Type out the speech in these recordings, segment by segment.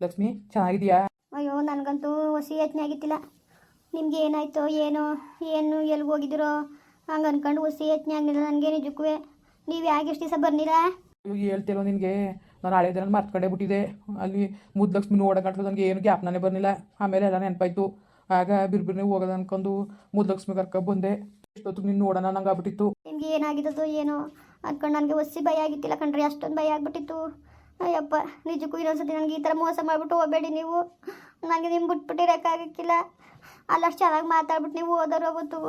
ಲಕ್ಷ್ಮಿ ಚೆನ್ನಾಗಿದೆಯಾ ಅಯ್ಯೋ ನನಗಂತೂ ಹೊಸಿ ಯೋಚನೆ ಆಗಿತ್ತಿಲ್ಲ. ನಿಮ್ಗೆ ಏನಾಯ್ತೋ ಏನೋ ಏನು ಎಲ್ಲಿ ಹೋಗಿದ್ದೀರೋ ಹಂಗೆ ಅನ್ಕೊಂಡು ಹೊಸಿ ಯೋಚನೆ ಆಗಲಿಲ್ಲ ನನಗೆ ನಿಜಕ್ಕೂ ನೀವು ಯಾಕೆ ಎಷ್ಟು ದಿವಸ ಬರ್ನಿಲ್ಲ ಇವಾಗ ಹೇಳ್ತಿರೋ ನಿನಗೆ? ನಾನು ಹಳೆ ದಿನ ಮರ್ತ್ಕೊಂಡೇ ಬಿಟ್ಟಿದೆ ಅಲ್ಲಿ ಮುದ್ದು ಲಕ್ಷ್ಮಿ ನೋಡೋಕಂಟ್ಲು ನನಗೆ ಏನು ಜ್ಞಾಪನನೇ ಬರಲಿಲ್ಲ. ಆಮೇಲೆ ಎಲ್ಲ ನೆನಪಾಯ್ತು. ಆಗ ಬಿರ್ಬಿರ್ನೇ ಹೋಗೋದು ಅನ್ಕೊಂಡು ಮುದ್ದು ಲಕ್ಷ್ಮಿ ಕರ್ಕೊ ಬಂದೆ. ಎಷ್ಟೊತ್ತಿಗೆ ನೀನು ನೋಡೋಣ ನಂಗೆ ಆಗ್ಬಿಟ್ಟಿತ್ತು. ನಿಮ್ಗೆ ಏನಾಗಿದ್ದು ಏನೋ ಅನ್ಕೊಂಡು ನನಗೆ ಒಸಿ ಭಯ ಆಗಿತ್ತಿಲ್ಲ ಕಣ್ರಿ ಅಷ್ಟೊಂದು ಭಯ ಆಗ್ಬಿಟ್ಟಿತ್ತು. ಅಯ್ಯಪ್ಪ, ನಿಜಕ್ಕೂ ಇನ್ನೊಂದ್ಸತಿ ನನಗೆ ಈ ಥರ ಮೋಸ ಮಾಡಿಬಿಟ್ಟು ಹೋಗಬೇಡಿ ನೀವು. ನನಗೆ ನಿಮ್ಮ ಬಿಟ್ಬಿಟ್ಟಿರೋಕ್ಕಾಗಕ್ಕಿಲ್ಲ. ಅಲ್ಲಷ್ಟು ಚೆನ್ನಾಗಿ ಮಾತಾಡ್ಬಿಟ್ಟು ನೀವು ಓದೋರು ಅವತ್ತು.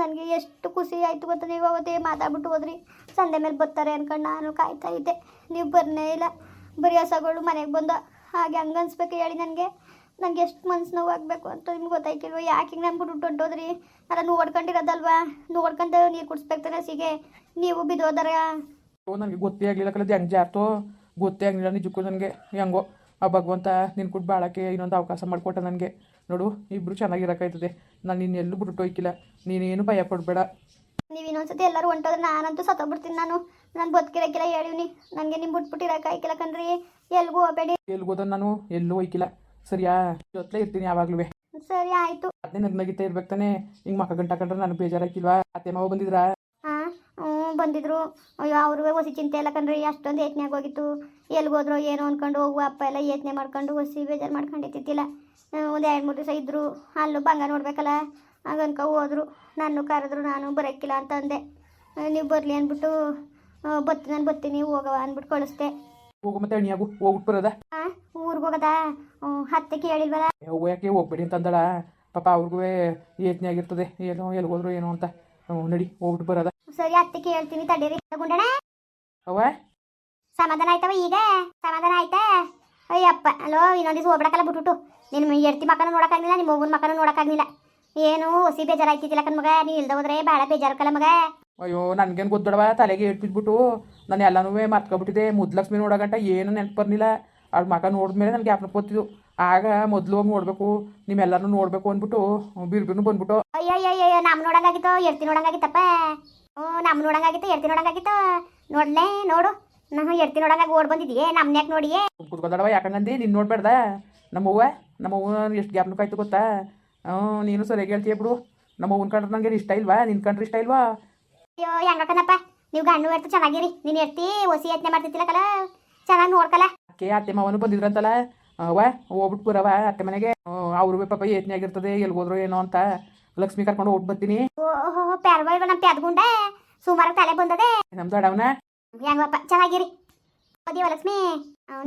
ನನಗೆ ಎಷ್ಟು ಖುಷಿ ಆಯಿತು ಗೊತ್ತಾ ನೀವು ಅವತ್ತೇ ಮಾತಾಡ್ಬಿಟ್ಟು ಹೋದ್ರಿ. ಸಂಡೆ ಮೇಲೆ ಬರ್ತಾರೆ ಅನ್ಕೊಂಡು ನಾನು ಕಾಯ್ತಾ ಇದ್ದೆ. ನೀವು ಬರನೇ ಇಲ್ಲ. ಬರೀ ಹಸಗಳು ಮನೆಗೆ ಬಂದ ಹಾಗೆ ಹಂಗೆ ಅನ್ಸ್ಬೇಕು ಹೇಳಿ ನನಗೆ. ನನಗೆ ಎಷ್ಟು ಮನ್ಸು ನೋವು ಆಗಬೇಕು ಅಂತ ನಿಮ್ಗೆ ಗೊತ್ತಾಯ್ತಿಲ್ವ? ಯಾಕೆ ಹಿಂಗೆ ನಾನು ಬಿಟ್ಟು ಹೊಂಟೋದ್ರಿ? ಅಲ್ಲ ನೋಡ್ಕೊಂಡಿರೋದಲ್ವಾ? ನೋಡ್ಕೊಂಡು ನೀರು ಕುಡಿಸ್ಬೇಕು ಸಿಗೆ ನೀವು ಬಿದ್ದೋದಾರ? ನನಗೆ ಗೊತ್ತೇ ಆಗಲಿಲ್ಲ ಕಲಿತು ಹೆಂಗೆ ಜಾರ್ತೋ ಗೊತ್ತೇ ಆಗಲಿಲ್ಲ. ನಿಜಕ್ಕೂ ನನಗೆ ಹೆಂಗೋ ಆ ಭಗವಂತ ನಿನ್ನ ಕೊಟ್ಟು ಬಾಳಕ್ಕೆ ಇನ್ನೊಂದು ಅವಕಾಶ ಮಾಡಿಕೊಟ್ಟ ನನಗೆ. ನೋಡು ಇಬ್ಬರು ಚೆನ್ನಾಗಿರೋಕ್ಕಾಯ್ತದೆ. ನಾನು ನಿನ್ನ ಎಲ್ಲೂ ಬಿಟ್ಟು ಹೋಯ್ಕಿಲ್ಲ. ನೀನೇನು ಭಯ ಪಡಬೇಡ. ನೀವು ಇನ್ನೊಂದ್ಸತಿ ಎಲ್ಲರೂ ಹೊಂಟೋದ್ರೆ ನಾನಂತೂ ಸತ್ತೋಗ್ಬಿಡ್ತೀನಿ ನಾನು. ನಾನು ಬದುಕಿರಕ್ಕಿಲ್ಲ ಹೇಳಿವ್ನಿ. ನನಗೆ ನಿಮ್ಮ ಬಿಟ್ಬಿಟ್ಟಿರಕ್ಕಾಯ್ಕಿಲ್ಲ ಕಣ್ರಿ. ಎಲ್ಗೂ ಹೋಗಬೇಡಿ ಎಲ್ಲಿ ಹೋದ ನಾನು ಎಲ್ಲೂ ಹೋಯ್ಕಿಲ್ಲ. ಸರಿಯಾ? ಜೊತ್ಲೆ ಇರ್ತೀನಿ ಯಾವಾಗಲೂ ಸರಿ ಆಯಿತು. ಅದೇ ನಗ್ನಗಿತಾ ಇರ್ಬೇಕು ತಾನೆ. ಹಿಂಗೆ ಮಕ್ಕ ಗಂಟ ಕಂಡ್ರೆ ನನಗೆ ಬೇಜಾರಾಕಿಲ್ವಾ ಅತ್ತೆ ಮಾವ ಬಂದಿದ್ರಾ? ಬಂದಿದ್ರು. ಅಯ್ಯೋ ಅವ್ರಿಗೆ ಹೊಸಿ ಚಿಂತೆ ಇಲ್ಲ ಕಣ್ರಿ. ಅಷ್ಟೊಂದು ಯೋಚನೆ ಹೋಗಿತ್ತು. ಎಲ್ಲಿಗೆ ಹೋದ್ರು ಏನೋ ಅಂದ್ಕೊಂಡು ಹೋಗುವ ಅಪ್ಪ ಎಲ್ಲ ಯೋಚನೆ ಮಾಡ್ಕೊಂಡು ಹೊಸಿ ಬೇಜಾರು ಮಾಡ್ಕೊಂಡಿತ್ತಿಲ್ಲ ಒಂದು ಎರಡು ಮೂರು ದಿವಸ ಇದ್ದರು ಅಲ್ಲೂ ಬಂಗ ನೋಡ್ಬೇಕಲ್ಲ. ಹಾಗನ್ಕ ಹೋದ್ರು. ನಾನು ಕರೆದ್ರು ನಾನು ಬರೋಕ್ಕಿಲ್ಲ ಅಂತ ಅಂದೆ ನೀವು ಬರಲಿ ಅಂದ್ಬಿಟ್ಟು ಬತ್ತಿ ನಾನು ಬರ್ತೀನಿ ಹೋಗವ ಅಂದ್ಬಿಟ್ಟು ಕಳಿಸ್ದೆ. ಹೋಗು ಮತ್ತೆ ಅಣಿಯಾಗು ಹೋಗ್ಬಿಟ್ಟು ಬರೋದ? ಊರಿಗೆ ಹೋಗದಾ? ಹತ್ತೆ ಕೇಳಿಲ್ವಲ್ಲ? ಯಾಕೆ ಹೋಗ್ಬೇಡಿ ಅಂತಂದಳ? ಪಾಪ ಅವ್ರಿಗೂ ಯೋಚನೆ ಆಗಿರ್ತದೆ. ಏನೋ ಎಲ್ಲಿ ಹೋದ್ರು ಏನೋ ಅಂತ. ನಡಿ ಹೋಗ್ಬಿಟ್ಟು ಬರೋದ? ಸರಿ ಅತ್ತೆ ಕೇಳ್ತೀನಿ ತಡೀರಿ. ಗುಂಡಣ ಅವ ಸಮಾಧಾನ ಆಯ್ತವ ಈಗ? ಸಮಾಧಾನ ಆಯ್ತಾ? ಅಯ್ಯಪ್ಪ ಅಲೋ ಇನ್ನೊಂದು ದಿವಸ ಹೋಗ್ಬಿಡಕಲ್ಲ ಬಿಟ್ಬಿಟ್ಟು. ನಿನ್ನ ಎಡ್ತಿ ಮಕ್ಕನ ನೋಡೋಕ್ಕಾಗಲಿಲ್ಲ ನಿಮ್ಮ ಮಗನ ಮಕ್ಕನ ನೋಡೋಕ್ಕಾಗಲಿಲ್ಲ. ಏನು ಹೊಸಿ ಬೇಜಾರಾಯ್ತಿದ್ದಿಲ್ಲ ಕಣ್ ಮಗ? ನೀ ಇಲ್ದ ಹೋದ್ರೆ ಭಾಳ ಬೇಜಾರಕ್ಕಲ್ಲ ಮಗ? ಅಯ್ಯೋ ನನಗೇನು ಗೊತ್ತಡವ? ತಲೆಗೆ ಇಟ್ಬಿಟ್ಬಿಟ್ಟು ನಾನು ಎಲ್ಲನೂ ಮರ್ತ್ಕೊಬಿಟ್ಟಿದ್ದೆ. ಮುದ್ಲಕ್ಷ್ಮಿ ನೋಡೋಗಂಟ ಏನು ನೆನಪು ಬರ್ಲಿಲ್ಲ. ಅವ್ಳ ಮಗ ನೋಡಿದ್ಮೇಲೆ ನನಗೆ ಜ್ಞಾಪನ ಆಗ ಮೊದಲು ಹೋಗಿ ನೋಡಬೇಕು. ನಿಮ್ಮೆಲ್ಲರೂ ನೋಡಬೇಕು ಅಂದ್ಬಿಟ್ಟು ಬಿರ್ಬಿನೂ ಬಂದ್ಬಿಟ್ಟು. ಅಯ್ಯಯ್ಯ ಅಯ್ಯೋ ಅಯ್ಯೋ ನಮ್ಮ ನೋಡಂಗಾಗಿತ್ತು ಎಡ್ತಿ ನೋಡಂಗಾಗಿತ್ತಪ್ಪ. ಓ ನಮ್ಮ ನೋಡಂಗಾಗಿತ್ತು ಎಡ್ತಿ ನೋಡಂಗಾಗಿತ್ತು. ನೋಡ್ಲೇ ನೋಡು. ನಾನು ಎಡ್ತಿ ನೋಡಂಗಾಗಿ ಓಡ್ ಬಂದಿದ್ದೀಯೇ ನೋಡಿ ನೋಡಿಯೇ. ಕುತ್ಕೊಂಡವ ಯಾಕಂಗಂದಿ? ನೀನು ನೋಡ್ಬೇಡ್ದ. ನಮ್ಮವ್ವ ನಮ್ಮವ್ವ ಎಷ್ಟು ಜ್ಞಾಪನಕ್ಕಾಯ್ತು ಗೊತ್ತಾ? ಹ್ಞೂ ನೀನು ಸರಿಯಾಗಿ ಹೇಳ್ತೀಯ ಬಿಡು. ನಮ್ಮವ್ವನ ಕಂಡ್ರೆ ನಂಗೆ ಇಷ್ಟ ಇಲ್ವಾ? ನಿನ್ನ ಕಂಡ್ರೆ ಇಷ್ಟ ಇಲ್ವಾ? ಅಯ್ಯೋ ಹೆಂಗಕ್ಕನಪ್ಪ ನೀವು ಗಣ್ಣು ಎಡ್ತು ಚೆನ್ನಾಗಿರಿ. ನೀನು ಎಡ್ತಿ ಒಸಿ ಯತ್ನೆ ಮಾಡ್ತಿತ್ತಿಲ್ಲ ಕಲ. ಚೆನ್ನಾಗಿ ನೋಡ್ಕಲ್ಲ ಅಕ್ಕೆ ಅತ್ತೆ ಮಾವನು ಬಂದಿದ್ರಂತಲ್ಲ ಅವ್ವ ಹೋಗ್ಬಿಟ್ಟು ಬರವ ಅತ್ತೆ ಮನೆಗೆ. ಅವ್ರು ಪಾಪ ಯತ್ನೆ ಆಗಿರ್ತದೆ ಎಲ್ಲಿ ಹೋದ್ರು ಏನೋ ಅಂತ. ಲಕ್ಷ್ಮಿ ಕರ್ಕೊಂಡು ಹೋಗಿ ಬರ್ತೀನಿ. ಓಹೋ ಪ್ಯಾರ್ವಲ್ ನಮ್ಮ ಪ್ಯಾದ್ಗುಂಡ ಸುಮಾರು ತಲೆ ಬಂದದೆ. ನಮ್ದು ಅಡವನ ಹೆಂಗಪ್ಪ ಚೆನ್ನಾಗಿರಿ. ಓದಿವ ಲಕ್ಷ್ಮಿ.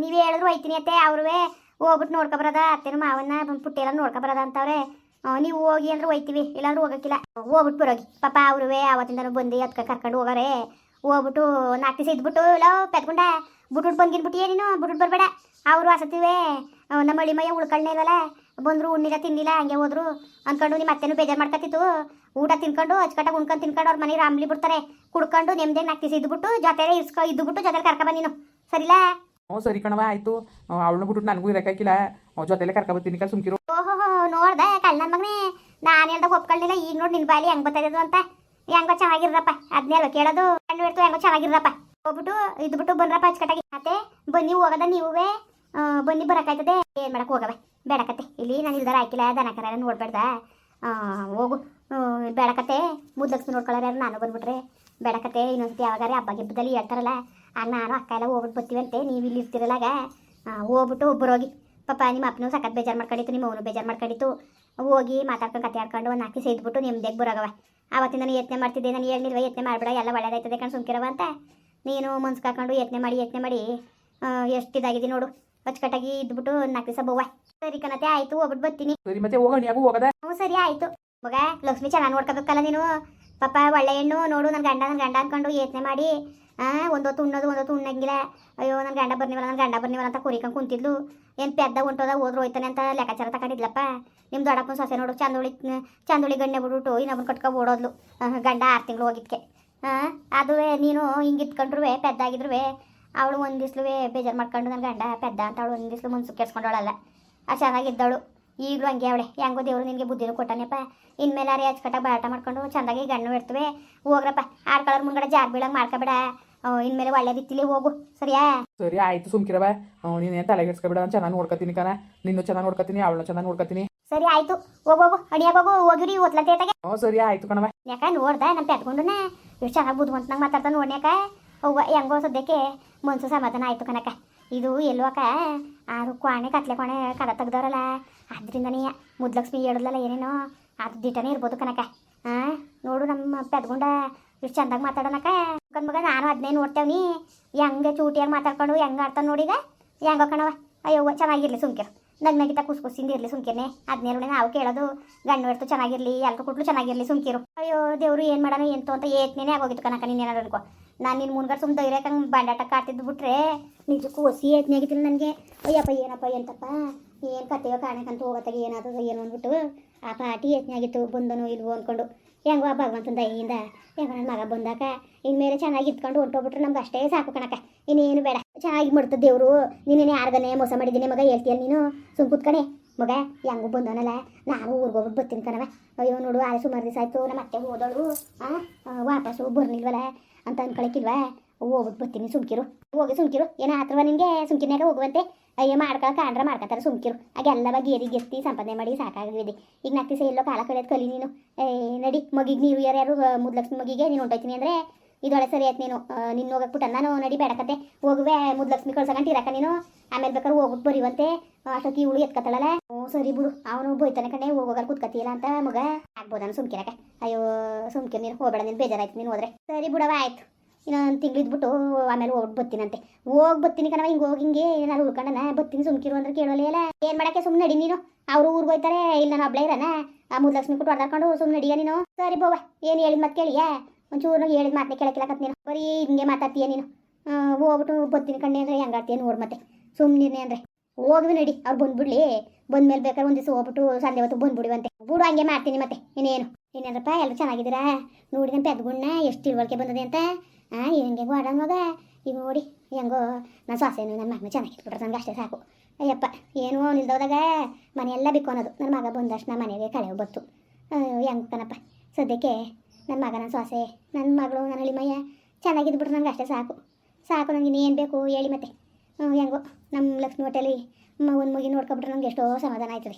ನೀವೇ ಹೇಳಿದ್ರು ಹೋಯ್ತೀನಿ ಅತ್ತೆ ಅವ್ರುವೆ ಹೋಗ್ಬಿಟ್ಟು ನೋಡ್ಕೊಬರದ ಅತ್ತೆನ ಮಾವನ್ನ ಪುಟ್ಟಿ ಎಲ್ಲ ನೋಡ್ಕೊಬರದ ಅಂತವ್ರೆ. ನೀವು ಹೋಗಿ ಅಂದ್ರೆ ಹೋಯ್ತೀವಿ ಇಲ್ಲಾಂದ್ರೆ ಹೋಗಕ್ಕಿಲ್ಲ. ಹೋಗ್ಬಿಟ್ಟು ಬರೋಗಿ. ಪಾಪ ಅವ್ರುವೆ ಅವತ್ತಿಂದ ಬಂದು ಅದಕ್ಕೆ ಕರ್ಕೊಂಡು ಹೋಗಾರೆ ಹೋಗ್ಬಿಟ್ಟು ನಾಲ್ಕು ದಿವಸ ಇದ್ಬಿಟ್ಟು ಇಲ್ಲ ಪೆದ್ಕೊಂಡ ಬಿಟ್ಬಿಟ್ಟು ಬಂದಿನ್ಬಿಟ್ಟಿಯೇ ನೀನು ಬಿಟ್ಬಿಟ್ಟು ಬರಬೇಡ. ಅವರು ವಸತಿವೆ ನಮ್ಮ ಅಳಿಮಯ್ಯ ಮಯ್ಯ ಉಳ್ಕೊಳ್ಳೇ ಇಲ್ವಲ್ಲ ಬಂದ್ರು ಉಣ್ಣಿರ ತಿನ್ನಿಲ್ಲ ಹಂಗೆ ಹೋದ್ರು. ಅಂದ್ಕೊಂಡು ನಿಮ್ಮ ಅತ್ತೆನೂ ಬೇಜಾರು ಮಾಡ್ಕತ್ತಿತ್ತು. ಊಟ ತಿನ್ಕೊಂಡು ಅಚ್ಚಕಟ್ಟಾಗಿ ಉಣ್ಕೊಂಡು ತಿನ್ಕೊಂಡು ಅವ್ರ ಮನೆ ರಾಮ್ಲಿ ಬಿಡ್ತಾರೆ. ಕುಡ್ಕೊಂಡು ನೆಮ್ಮದಿ ನಾಲ್ಕು ಇದ್ಬಿಟ್ಟು ಜೊತೆಲೆ ಇಸ್ಕೊ ಇದ್ಬಿಟ್ಟು ಕರ್ಕ ಕರ್ಕೊಬ ನೀನು. ಸರಿಲಾ? ಹ್ಞೂ ಸರಿ ಕಣವ ಆಯ್ತು. ಅವಳನ್ನ ಬಿಟ್ಟು ನನಗೂ ಇರೋಕ್ಕಾಗಿಲ್ಲ ಜೊತೆಲೆ ಕರ್ಕೊಬತ್ತೀನಿ ಕಲ್ ಸುಮ್ಕಿರು. ಓಹೋ ನೋಡ್ದೆ ಕಲ್ ನನ್ನ ಮಗನೇ. ನಾನು ಹೇಳ್ದಾಗ ಒಪ್ಕೊಳ್ಳಿಲ್ಲ ಈಗ ನೋಡಿ ನಿನ್ನ ಬಾಯಲ್ಲಿ ಹೆಂಗ್ ಬರ್ತದೆ ಅಂತ. ಹೆಂಗೋ ಚೆನ್ನಾಗಿರಪ್ಪ ಅದನ್ನೇ ಅಲ್ವ ಕೇಳೋದು. ಕಣ್ಣು ಇಡ್ತು ಹೆಂಗೋ ಚೆನ್ನಾಗಿರಪ್ಪ ಹೋಗ್ಬಿಟ್ಟು ಇದ್ಬಿಟ್ಟು ಬಂದ್ರಪ್ಪ ಅಚ್ಚಕಟ್ಟಾಗಿ. ಮತ್ತೆ ಬನ್ನಿ ಹೋಗದ ನೀವೇ. ಬನ್ನಿ ಬರಕಾಯ್ತದೆ ಏನ್ ಮಾಡಕ್ ಹೋಗವ? ಬೇಡಕತ್ತೆ ಇಲ್ಲಿ ನಾನು ಇಲ್ದಾರ ಹಾಕಿಲ್ಲ ದನ ಕರ ನೋಡ್ಬೇಡ್ದ ಹೋಗು. ಬೇಡ ಬೇಡಕತ್ತೆ ಮುದ್ದಕ್ಸ್ ನೋಡ್ಕೊಳ್ಳಾರ ನಾನು ಬಂದ್ಬಿಟ್ರೆ. ಬೇಡಕತ್ತೆ ಇನ್ನೊಂದ್ಸತಿ ಯಾವಾಗಾರ ಹಬ್ಬ ಗಿಬ್ಬದಲ್ಲಿ ಹೇಳ್ತಾರಲ್ಲ ಆಗ ನಾನು ಅಕ್ಕ ಎಲ್ಲ ಹೋಗ್ಬಿಟ್ಟು ಬರ್ತೀವಂತೆ, ನೀವು ಇಲ್ಲಿ ಇರ್ತಿರಲ್ಲಾಗ ಹೋಗ್ಬಿಟ್ಟು ಹೋಗಿ. ಪಾಪ, ನಿಮ್ಮ ಅಪ್ಪನೂ ಸಖತ್ ಬೇಜಾರು ಮಾಡ್ಕೊಂಡಿತ್ತು, ನಿಮ್ಮ ಅವನು ಬೇಜಾರು ಮಾಡ್ಕೊಂಡಿತ್ತು. ಹೋಗಿ ಮಾತಾಡ್ಕೊಂಡು ಕತೆ ಆಡ್ಕೊಂಡು ಒಂದು ಹಾಕಿ ಸೇದ್ಬಿಟ್ಟು ನಿಮ್ದೇಗೆ ಬರೋಗವ. ಆವತ್ತಿಂದ ನಾನು ಯತ್ನೆ ಮಾಡ್ತಿದ್ದೆ, ನಾನು ಹೇಳಿಲ್ವ ಯತ್ನೆ ಮಾಡಬೇಡ, ಎಲ್ಲ ಒಳ್ಳೇದಾಯ್ತದೆ ಕಣ್ ಸುಮ್ಕಿರವ ಅಂತ. ನೀನು ಮನ್ಸು ಕಾಕೊಂಡು ಯತ್ನೆ ಮಾಡಿ ಯತ್ನೆ ಮಾಡಿ. ಎಷ್ಟು ಇದಾಗಿದೆ ನೋಡು. ಅಚ್ಚುಕಟ್ಟಾಗಿ ಇದ್ಬಿಟ್ಟು ನಾಲ್ಕು ದಿವಸ ಬವ್ವ. ಸರಿ ಕಣತೆ ಆಯ್ತು ಹೋಗ್ಬಿಟ್ಟು ಬರ್ತೀನಿ. ಸರಿ ಮತ್ತೆ ಹೋಗೋಣಿಯಾಗೂ ಹೋಗದ? ಹ್ಞೂ ಸರಿ ಆಯ್ತು. ಮಗ ಲಕ್ಷ್ಮಿ ಚೆನ್ನಾಗಿ ನೋಡ್ಕೋಬೇಕಲ್ಲ ನೀನು? ಪಾಪ ಒಳ್ಳೆ ಹೆಣ್ಣು ನೋಡು ನನ್ನ ಗಂಡ ನನ್ನ ಗಂಡ ಅನ್ಕೊಂಡು ಯೋಚನೆ ಮಾಡಿ ಆ ಒಂದೊತ್ತು ಉಣ್ಣೋದು ಒಂದೊತ್ತು ಉಣ್ಣಂಗಿಲ್ಲ. ಅಯ್ಯೋ ನನ್ನ ಗಂಡ ಬರ್ನಿವಲ್ಲ ನನ್ನ ಗಂಡ ಬರ್ನಿವಲ್ಲ ಅಂತ ಕುರಿಕೊಂಡು ಕುಂತಿದ್ಲು. ಏನು ಪೆದ್ದ ಹೊಂಟೋದ ಹೋದ್ರು ಹೋಯ್ತಾನೆ ಅಂತ ಲೆಕ್ಕಾಚಾರ ತಗೊಂಡಿದ್ಲಪ್ಪ. ನಿಮ್ಮ ದೊಡ್ಡಪ್ಪನ ಸೊಸೆ ನೋಡು ಚಂದೋಳಿ ಚಂದೋಳಿ ಗಣ್ಣೆ ಬಿಟ್ಬಿಟ್ಟು ಇನ್ನೊಬ್ಬನ ಕಟ್ಕೊ ಓಡೋದ್ಲು. ಗಂಡ ಆರು ತಿಂಗಳು ಹೋಗಿದ್ಕೆ. ಹಾಂ ಅದುವೇ ನೀನು ಹಿಂಗೆ ಇತ್ಕೊಂಡ್ರು ಪೆದ್ದಾಗಿದ್ರು ಅವಳು ಒಂದು ದಿವ್ಸಲುವೆ ಬೇಜಾರು ಮಾಡ್ಕೊಂಡು ನನ್ನ ಗಂಡ ಪೆದ್ದ ಅಂತ ಅವಳು ಒಂದು ದಿವ್ಸಲು ಮುನ್ಸು ಕೆಡ್ಸ್ಕೊಂಡವಳಲ್ಲ. ಆ ಚೆನ್ನಾಗಿದ್ದವಳು ಈಗಲೂ ಹಂಗೆ ಅವಳೆ. ಹೆಂಗೋ ದೇವರು ನಿನಗೆ ಬುದ್ಧಿನೂ ಕೊಟ್ಟಾನೆಪ್ಪ. ಇನ್ಮೇಲೆ ಅರೆ ಅಚ್ಚಕಟ್ಟಾಗಿ ಬಾಟ ಮಾಡ್ಕೊಂಡು ಚಂದಾಗಿ ಗಣ್ಣು ಇರ್ತವೆ ಹೋಗ್ರಪ್ಪ. ಆಡ್ಕೊಳ್ಳೋರ್ ಮುಂಗಡೆ ಜಾರ್ ಬೀಳಂಗೆ ಮಾಡ್ಕೊಬೇಡ. ಇನ್ಮೇಲೆ ಒಳ್ಳೆ ರೀತಿಲಿ ಹೋಗು. ಸರಿಯಾ? ಸರಿ ಆಯ್ತು ಸುಮ್ಕಿರವ ನೀನೇನು ತಲೆಗೆಡ್ಸ್ಕೊಬೇಡ ನಾನು ಚೆನ್ನಾಗಿ ನೋಡ್ಕೊತೀನಿ ಕಣ. ನಿನ್ನೂ ಚೆನ್ನಾಗಿ ನೋಡ್ಕೊತೀನಿ ಅವಳನ್ನ ಚೆನ್ನಾಗಿ ನೋಡ್ಕೊತೀನಿ. ಸರಿ ಆಯ್ತು. ಹೋಗೋಗು ಅಡಿಯಾಗ ಹೋಗು ಹೋಗಿರಿ ಓದ್ಲತ್ತೇತಾಗೆ ಹ್ಞೂ ಸರಿ ಆಯ್ತು ಕಣವ ಯಾಕ ನೋಡ್ದೆ ನಮ್ಮ ಪೆಟ್ಕೊಂಡುನ ಎಷ್ಟು ಚೆನ್ನಾಗಿ ಬುದ್ಧಿವಂತನಾಗ ಮಾತಾಡ್ತಾನೆ ನೋಡ್ನ್ಯಾಕ. ಅವ್ವ ಹೆಂಗೋ ಸದ್ಯಕ್ಕೆ ಮನ್ಸು ಸಮಾಧಾನ ಆಯ್ತು ಕನಕ ಇದು ಎಲ್ಲೋಕ ಅದು ಕೋಣೆ ಕತ್ಲೆ ಕೋಣೆ ಕದ ತೆಗ್ದವ್ರಲ್ಲ. ಅದರಿಂದನೇ ಮುದ್ಲಕ್ಷ್ಮಿ ಹೇಳಿದ್ಲಲ್ಲ ಏನೇನೋ, ಅದು ದಿಟನೇ ಇರ್ಬೋದು ಕನಕ ಹಾಂ ನೋಡು ನಮ್ಮ ಪೆದ್ಗುಂಡ ಇಷ್ಟು ಚಂದಾಗಿ ಮಾತಾಡೋನಕ ಮಗ, ನಾನು ಅದನ್ನೇ ನೋಡ್ತೇವ್ನಿ ಹೆಂಗೆ ಚೂಟಿಯಾಗಿ ಮಾತಾಡ್ಕೊಂಡು ಹೆಂಗೆ ಆಡ್ತಾನೆ ನೋಡಿಗ ಹೆಂಗೋ ಕಣವ ಅಯ್ಯೋ ಚೆನ್ನಾಗಿರ್ಲಿ, ಸುಮ್ಕಿರು. ನಗ್ ನಗಿತ ಕುಸ್ ಕುಸಿಂದ ಇರ್ಲಿ ಸುಮ್ಕಿರ್ನೆ. ಅದನ್ನೇ ನಾವು ಕೇಳೋದು, ಗಂಡು ಹೊಡ್ತು ಚೆನ್ನಾಗಿರ್ಲಿ ಎಲ್ರು ಕೊಟ್ಲು ಚೆನ್ನಾಗಿರ್ಲಿ ಸುಮ್ಕಿರು. ಅಯ್ಯೋ, ದೇವ್ರು ಏನು ಮಾಡೋಣ ಎಂತು ಅಂತ ಏತ್ನೇನೆ ಆಗೋಗಿತ್ತು ಕನಕ ನೀನು ಏನಾದ್ರು ಅನ್ಕೋ. ನಾನು ನಿನ್ನ ಮುನ್ಗಡೆ ಸುಮ್ಮನೆ ಧೈರ್ಯಕ್ಕೆ ಬಂಡಾಟ ಕಾಡ್ತಿದ್ದು ಬಿಟ್ರೆ ನಿಜಕ್ಕೂ ಹೊಸಿ ಏತ್ನೇ ಆಗಿತ್ತಿಲ್ಲ ನನಗೆ. ಅಯ್ಯಪ್ಪ, ಏನಪ್ಪ ಎಂತಪ್ಪ? ಏನು ಕತ್ತೆಯೋ ಕಾಣಕ್ಕಂತ ಹೋಗತ್ತಾಗ ಏನಾದ್ರು ಏನು ಅಂದ್ಬಿಟ್ಟು ಆ ಪಾಟಿ ಯತ್ನೆ ಆಗಿತ್ತು ಬಂದನು ಇಲ್ವೋ ಅಂದ್ಕೊಂಡು ಹೆಂಗೋ ಆ ಭಗವಂತನ ದಯಿಂದ ಹೆಂಗೋ ನನ್ನ ಮಗ ಬಂದಾಕ ಇನ್ಮೇಲೆ ಚೆನ್ನಾಗಿ ಇದ್ಕೊಂಡು ಹೊಂಟೋಗ್ಬಿಟ್ರೆ ನಮ್ಗೆ ಅಷ್ಟೇ ಸಾಕು ಕಣಕ ಇನ್ನೇನು ಬೇಡ. ಚೆನ್ನಾಗಿ ಮಾಡ್ತದೆ ದೇವರು ನೀನೇನು ಯಾರಿಗನೇ ಮೋಸ ಮಾಡಿದ್ದೀನಿ ಮಗ, ಹೇಳ್ತೀಯಲ್ಲ ನೀನು? ಸುಮ್ ಕೂತ್ಕಣೆ ಮಗ, ಹೆಂಗೂ ಬಂದವನಲ್ಲ, ನಾನು ಊರಿಗೆ ಹೋಗ್ಬಿಟ್ಟು ಬರ್ತೀನಿ ಕಣವ ಅಯ್ಯೋ ನೋಡು ಆಳೆ ಸುಮಾರು ದಿವಸ ಆಯ್ತು ನಮ್ಮ ಅತ್ತೆ ಹೋದಳು ವಾಪಸ್ಸು ಬರ್ಲಿಲ್ವಲ್ಲ ಅಂತ ಅನ್ಕೊಳಕಿಲ್ವಾ? ಹೋಗ್ಬಿಟ್ಟು ಬರ್ತೀನಿ ಸುಮ್ಕಿರು. ಹೋಗಿ ಸುಮ್ಕಿರು ಏನೋ ಆತ್ರವ ನಿನಗೆ ಸುಮ್ಕಿನಾಗ ಹೋಗುವಂತೆ. ಅಯ್ಯೋ, ಮಾಡ್ಕೊಳಕ್ಕೆ ಆಂಡ್ರ ಮಾಡ್ಕೊತಾರೆ ಸುಮ್ಕಿರು. ಆಗ ಎಲ್ಲ ಗೇರಿ ಗೆತ್ತಿ ಸಂಪಾದನೆ ಮಾಡಿ ಸಾಕಾಗಿದೆ ಈಗ ನಾಲ್ಕು ಎಲ್ಲೋ ಕಾಲ ಕಳೆಯೋದು ಕಲಿ ನೀನು. ಏ, ನಡಿ, ಮಗಿಗೆ ನೀವು ಯಾರ್ಯಾರು ಮುದ್ಲಕ್ಷ್ಮಿ ಮಗಿಗೆ ನೀನು ಹೊಂಟೋಯ್ತೀನಿ ಅಂದರೆ ಇದೊಳೆ ಸರಿ ಆಯ್ತು ನೀನು. ನಿನ್ನ ಹೋಗಕ್ಬಿಟ್ಟ ನಾನು ನಡಿ ಬೇಡಕತ್ತೆ ಹೋಗುವೆ, ಮುದ್ಲಕ್ಷ್ಮಿ ಕಳ್ಸಕಂತ ನೀನು? ಆಮೇಲೆ ಬೇಕಾದ್ರೆ ಹೋಗ್ಬಿಟ್ಟು ಬರೀವಂತೆ. ಅಷ್ಟೊತ್ತಿ ಇವಳು ಎತ್ಕತ್ತಳಲ್ಲ ಹ್ಞೂ ಸರಿ ಬಿಡು. ಅವನು ಬೋಯ್ತಾನೆ ಕಣೆ, ಹೋಗೋಗಾರ ಕುತ್ಕತಿಯಲ್ಲ ಅಂತ ಮಗ. ಆಗ್ಬೋದಾನ ಸುಮ್ಕಿರಕ ಅಯ್ಯೋ, ಸುಮ್ಕಿರ್ ನೀನು. ಹೋಗ್ಬೇಡ ನೀನು. ಬೇಜಾರಾಯ್ತು ನೀನು ಹೋದ್ರೆ. ಸರಿ ಬಿಡವ ಆಯ್ತು. ಇನ್ನೊಂದು ತಿಂಗಳು ಇದ್ಬಿಟ್ಟು ಆಮೇಲೆ ಹೋಗಿ ಬರ್ತೀನಂತೆ ಹೋಗಿ ಬರ್ತೀನಿ ಕಣವ ಹಿಂಗೆ ಹೋಗಿ ಹಿಂಗೆ ನಾನು ಉಳ್ಕೊಂಡನ, ಬತ್ತೀನಿ ಸುಮ್ಕಿರು ಅಂದ್ರೆ ಕೇಳೋಲ್ಲ ಏನು ಮಾಡಕ್ಕೆ ಸುಮ್ಮನೆ ನಡಿ ನೀನು? ಅವರು ಊರಿಗೆ ಹೋಯ್ತಾರೆ, ಇಲ್ಲ ನಾನು ಒಬ್ಳೇ ಇರೋಣ ಆ ಮುದ್ಲಕ್ಷ್ಮಿ ಕೊಟ್ಟು ಹೊಡೆದಾಕೊಂಡು ಸುಮ್ಮನೆ ನಡಿಯ ನೀನು? ಸರಿ ಬೋವ ಏನು ಹೇಳಿದ ಮತ್ತೆ ಕೇಳಿಯಾ? ಒಂಚೂರು ಹೇಳಿದ ಮಾತನ್ನ ಕೇಳಕ್ಕಿಲ್ಲಕತ್ ನೀನು. ಬರೀ ಹಿಂಗೆ ಮಾತಾಡ್ತೀಯ ನೀನು? ಹೋಗ್ಬಿಟ್ಟು ಬರ್ತೀನಿ ಕಣ್ಣೆ ಹೆಂಗೆ ಹೆಂಗಾಡ್ತೀಯ ನೋಡು ಮತ್ತೆ. ಸುಮ್ಮನೆ ಅಂದ್ರೆ. ಹೋಗ್ವಿ ನಡಿ, ಅವ್ರು ಬಂದ್ಬಿಡ್ಲಿ. ಬಂದ್ಮೇಲೆ ಬೇಕಾದ್ರೆ ಒಂದು ದಿವಸ ಹೋಗ್ಬಿಟ್ಟು ಸಂಜೆ ಹೊತ್ತು ಬಂದ್ಬಿಡಿವಂತೆ. ಬಿಡು, ಹಂಗೆ ಮಾಡ್ತೀನಿ ಮತ್ತೆ. ಇನ್ನೇನು? ಇನ್ನೇನಪ್ಪ ಎಲ್ಲರೂ ಚೆನ್ನಾಗಿದ್ದೀರಾ? ನೋಡಿ ಅದ್ಗುಣ್ಣ ಎಷ್ಟು ತಿಳುವಳಿಕೆ ಬಂದದೆ ಅಂತ. ಹಾಂ ಹೆಂಗೆ ಗೋಡ ಮಗ ಈಗ ನೋಡಿ, ಹೆಂಗೋ ನನ್ನ ಸೊಸೆನು ನನ್ನ ಮಗನ ಚೆನ್ನಾಗಿಟ್ಬಿಟ್ರೆ ನನಗೆ ಅಷ್ಟೇ ಸಾಕು. ಅಯ್ಯಪ್ಪ, ಏನೂ ನಿಲ್ದೋದಾಗ ಮನೆಯೆಲ್ಲ ಬಿಕ್ಕು ಅನ್ನೋದು ನನ್ನ ಮಗ ಬಂದಷ್ಟು ನಮ್ಮ ಮನೆಗೆ ಕಳೆವು ಬತ್ತು. ಹೆಂಗೆ ಕಣಪ್ಪ, ಸದ್ಯಕ್ಕೆ ನನ್ನ ಮಗ ನನ್ನ ಸೊಸೆ ನನ್ನ ಮಗಳು ನನ್ನ ಹಳಿಮಯ್ಯ ಚೆನ್ನಾಗಿದ್ಬಿಟ್ರೆ ನನಗೆ ಅಷ್ಟೇ ಸಾಕು. ಸಾಕು ನನಗೆ ಇನ್ನೇನು ಬೇಕು ಹೇಳಿ ಮತ್ತೆ. ಹೆಂಗೋ ನಮ್ಮ ಲಕ್ಷ್ಮಿ ಹೋಟೆಲಿ ಒಂದು ಮುಗಿ ನೋಡ್ಕೊಬಿಟ್ರೆ ನನಗೆ ಎಷ್ಟೋ ಸಮಾಧಾನ ಆಯ್ತದೆ.